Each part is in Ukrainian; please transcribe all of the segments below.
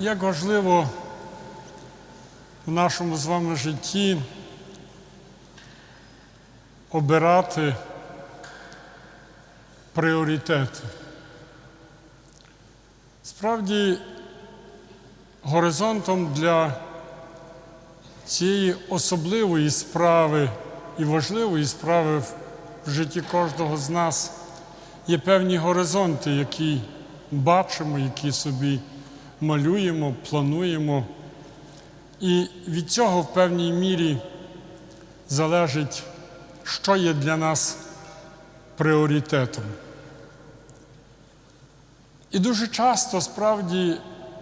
як важливо в нашому з вами житті обирати пріоритети. Справді, горизонтом для цієї особливої справи і важливої справи в житті кожного з нас є певні горизонти, які бачимо, які собі малюємо, плануємо. І від цього в певній мірі залежить, що є для нас пріоритетом. І дуже часто справді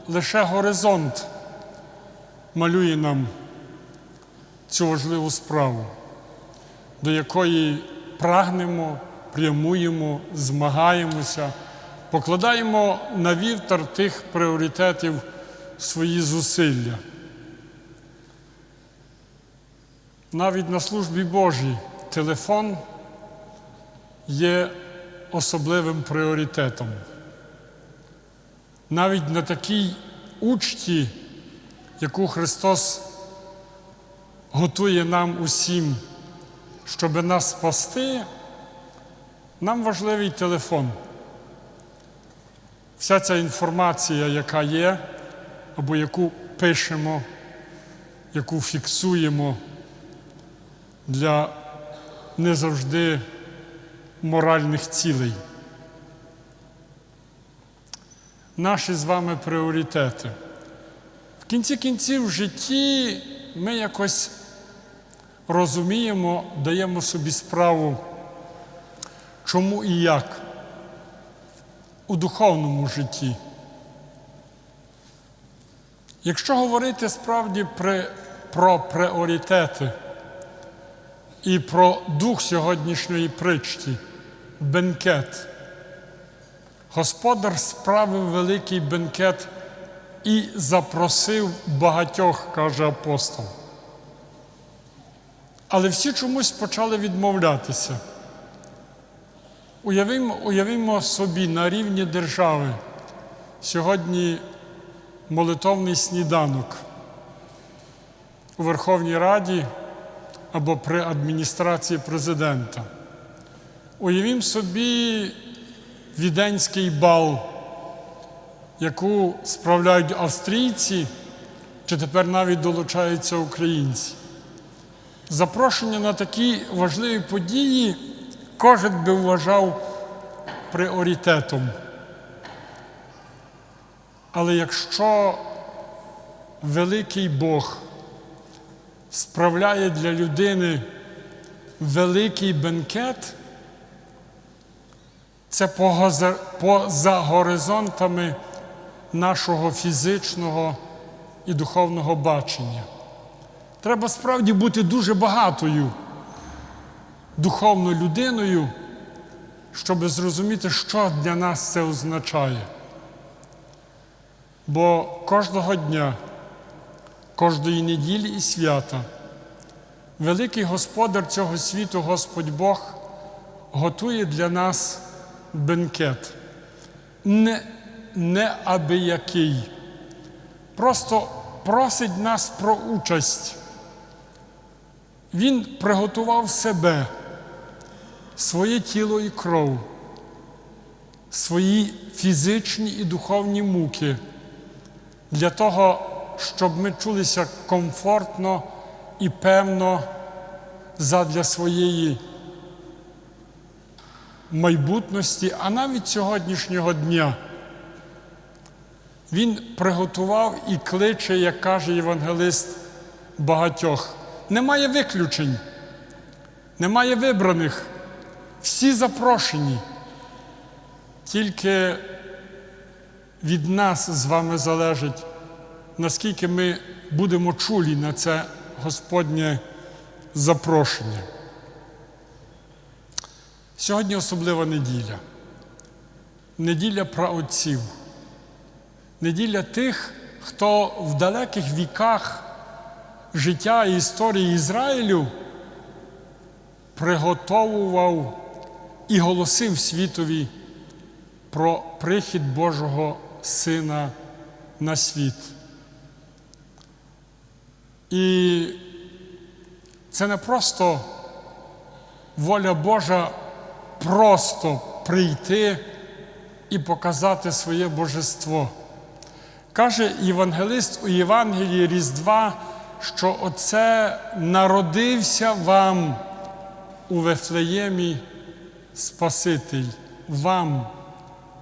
лише горизонт малює нам цю важливу справу, до якої прагнемо, прямуємо, змагаємося, покладаємо на вівтар тих пріоритетів свої зусилля. Навіть на службі Божій телефон є особливим пріоритетом. Навіть на такій учті, яку Христос готує нам усім, щоб нас спасти, нам важливий телефон. Вся ця інформація, яка є, або яку пишемо, яку фіксуємо для не завжди моральних цілей. Наші з вами пріоритети. В кінці кінців в житті ми якось розуміємо, даємо собі справу, чому і як у духовному житті. Якщо говорити справді про пріоритети і про дух сьогоднішньої притчі, бенкет, Господар справив великий бенкет і запросив багатьох, каже апостол. Але всі чомусь почали відмовлятися. Уявімо, уявімо собі на рівні держави сьогодні молитовний сніданок у Верховній Раді або при адміністрації президента. Уявімо собі віденський бал, яку справляють австрійці, чи тепер навіть долучаються українці. Запрошення на такі важливі події кожен би вважав пріоритетом. Але якщо великий Бог справляє для людини великий бенкет, це поза, горизонтами нашого фізичного і духовного бачення. Треба справді бути дуже багатою духовною людиною, щоб зрозуміти, що для нас це означає. Бо кожного дня, кожної неділі і свята, великий Господар цього світу, Господь Бог, готує для нас бенкет. Не, не абиякий. Просто просить нас про участь. Він приготував себе, своє тіло і кров, свої фізичні і духовні муки для того, щоб ми чулися комфортно і певно задля своєї майбутності, а навіть сьогоднішнього дня. Він приготував і кличе, як каже євангелист багатьох. Немає виключень, немає вибраних, всі запрошені. Тільки від нас з вами залежить, наскільки ми будемо чулі на це Господнє запрошення. Сьогодні особлива неділя. Неділя праотців. Неділя тих, хто в далеких віках життя і історії Ізраїлю приготовував і голосив світові про прихід Божого Сина на світ. І це не просто воля Божа просто прийти і показати своє божество. Каже євангелист у Євангелії Різдва, що оце народився вам у Вифлеємі Спаситель, вам,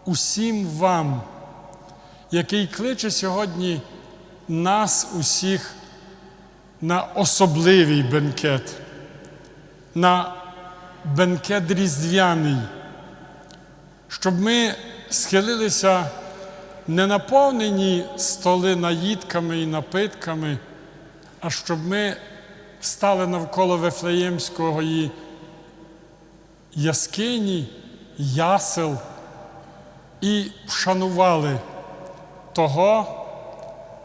усім вам, який кличе сьогодні нас усіх на особливий бенкет, на бенкет різдвяний, щоб ми схилилися не наповнені столи наїдками і напитками, а щоб ми стали навколо Вифлеємського і яскині, ясел і вшанували того,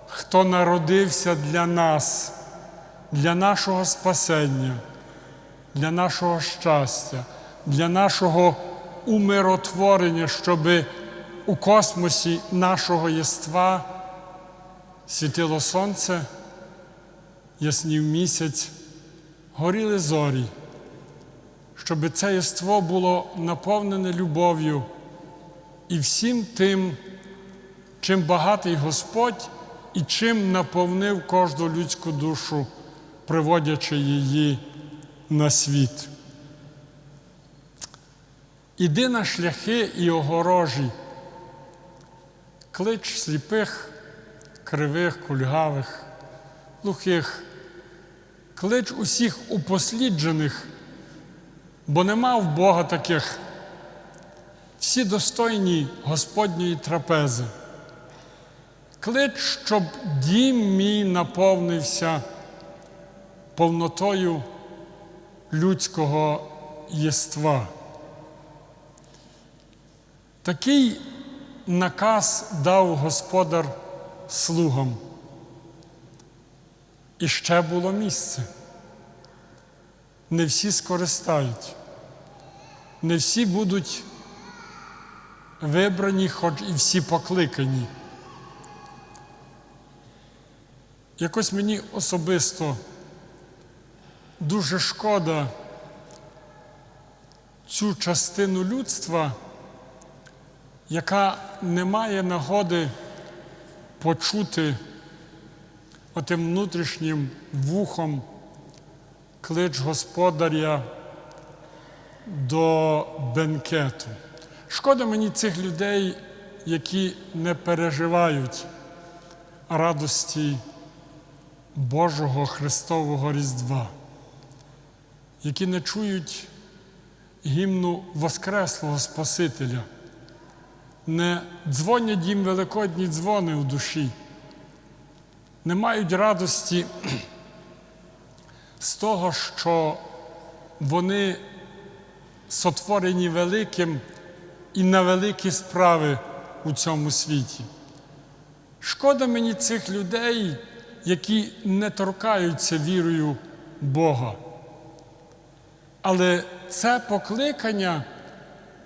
хто народився для нас, для нашого спасення, для нашого щастя, для нашого умиротворення, щоби у космосі нашого єства світило сонце, яснів місяць, горіли зорі, щоб це єство було наповнене любов'ю і всім тим, чим багатий Господь і чим наповнив кожну людську душу, приводячи її на світ. Іди на шляхи і огорожі, клич сліпих, кривих, кульгавих, глухих, клич усіх упосліджених, бо нема в Бога таких. Всі достойні Господньої трапези. Клич, щоб дім мій наповнився повнотою людського єства. Такий наказ дав господар слугам. І ще було місце. Не всі скористають, не всі будуть вибрані, хоч і всі покликані. Якось мені особисто дуже шкода цю частину людства, яка не має нагоди почути отим внутрішнім вухом клич господаря до бенкету. Шкода мені цих людей, які не переживають радості Божого Христового Різдва, які не чують гімну Воскреслого Спасителя, не дзвонять їм великодні дзвони в душі, не мають радості з того, що вони сотворені великим і на великі справи у цьому світі. Шкода мені цих людей, які не торкаються вірою Бога. Але це покликання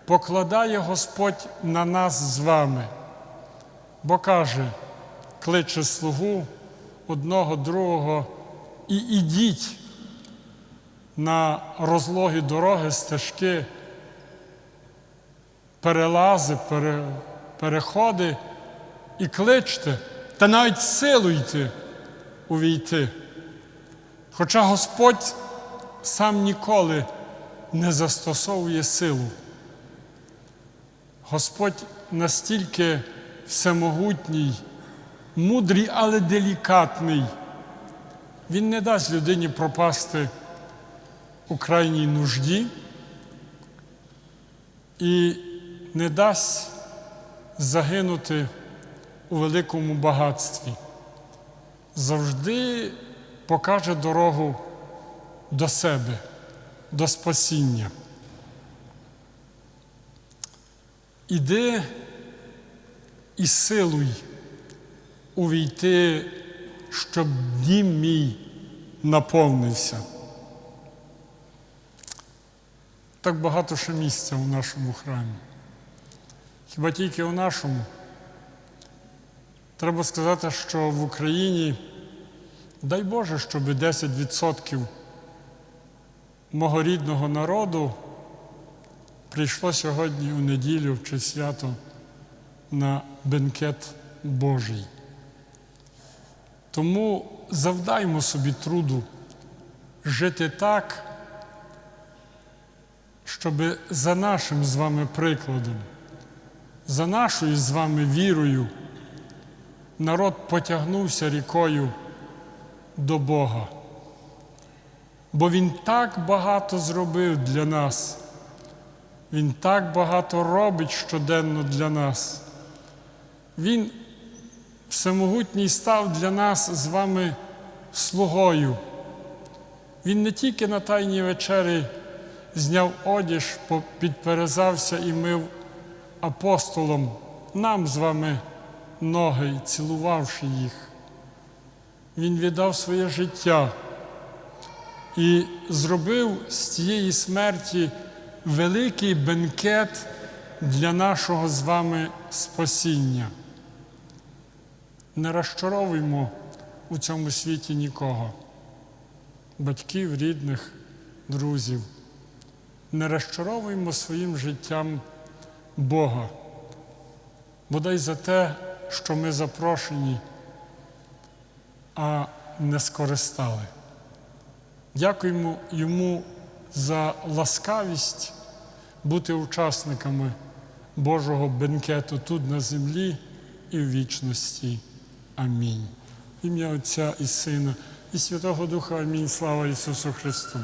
покладає Господь на нас з вами, бо каже, кличе слугу одного, другого і ідіть на розлогі дороги, стежки, перелази, пере, переходи і кличте, та навіть силуйте увійти. Хоча Господь сам ніколи не застосовує силу. Господь настільки всемогутній, мудрий, але делікатний. Він не дасть людині пропасти у крайній нужді і не дасть загинути у великому багатстві. Завжди покаже дорогу до себе, до спасіння. Іди і силуй увійти, щоб дім мій наповнився. Так багато ще місця у нашому храмі. Хіба тільки у нашому? Треба сказати, що в Україні, дай Боже, щоб 10% мого рідного народу прийшло сьогодні у неділю чи свято на бенкет Божий. Тому завдаймо собі труду жити так, щоб за нашим з вами прикладом, за нашою з вами вірою, народ потягнувся рікою до Бога. Бо Він так багато зробив для нас, Він так багато робить щоденно для нас. Він всемогутній став для нас з вами слугою. Він не тільки на Тайній вечері зняв одіж, підперезався і мив апостолом, нам з вами ноги, цілувавши їх. Він віддав своє життя і зробив з цієї смерті великий бенкет для нашого з вами спасіння. Не розчаровуймо у цьому світі нікого, батьків, рідних, друзів. Не розчаровуймо своїм життям Бога, бодай за те, що ми запрошені, а не скористали. Дякуємо йому за ласкавість бути учасниками Божого бенкету тут на землі і в вічності. Амінь. В Ім'я Отця і Сина, і Святого Духа Амінь. Слава Ісусу Христу!